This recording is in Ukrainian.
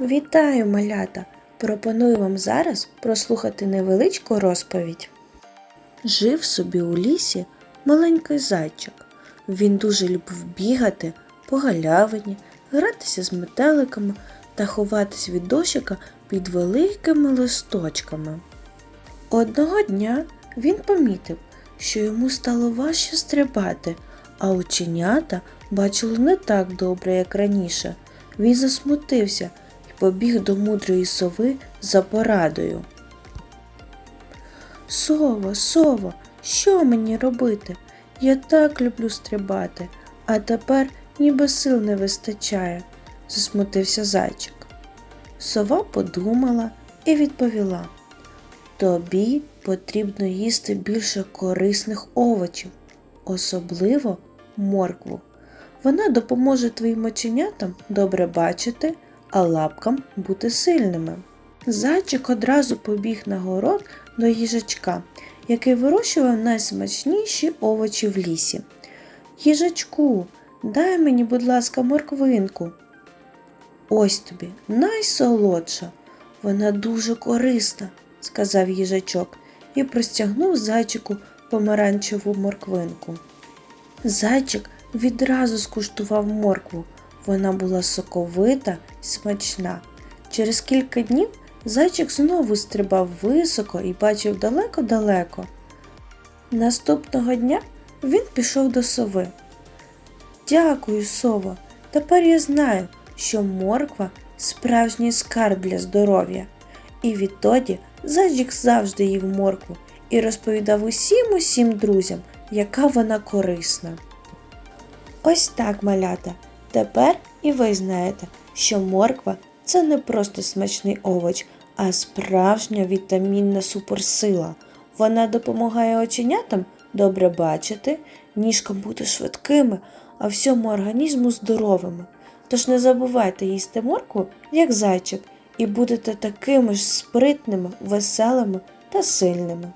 Вітаю, малята! Пропоную вам зараз прослухати невеличку розповідь. Жив собі у лісі маленький зайчик. Він дуже любив бігати по галявині, гратися з метеликами та ховатись від дощика під великими листочками. Одного дня він помітив, що йому стало важче стрибати, а оченята бачили не так добре, як раніше. Він засмутився побіг до мудрої сови за порадою. Сово, сово, що мені робити? Я так люблю стрибати, а тепер ніби сил не вистачає, засмутився зайчик. Сова подумала і відповіла: Тобі потрібно їсти більше корисних овочів, особливо моркву. Вона допоможе твоїм оченятам добре бачити, а лапкам бути сильними. Зайчик одразу побіг на город до їжачка, який вирощував найсмачніші овочі в лісі. Їжачку, дай мені, будь ласка, морквинку. Ось тобі найсолодша. Вона дуже корисна, сказав їжачок і простягнув зайчику помаранчеву морквинку. Зайчик відразу скуштував моркву. Вона була соковита й смачна. Через кілька днів зайчик знову стрибав високо і бачив далеко-далеко. Наступного дня він пішов до сови. Дякую, сово. Тепер я знаю, що морква справжній скарб для здоров'я. І відтоді зайчик завжди їв моркву і розповідав усім усім друзям, яка вона корисна. Ось так, малята. Тепер і ви знаєте, що морква це не просто смачний овоч, а справжня вітамінна суперсила. Вона допомагає оченятам добре бачити, ніжкам бути швидкими, а всьому організму здоровими. Тож не забувайте їсти моркву, як зайчик, і будете такими ж спритними, веселими та сильними.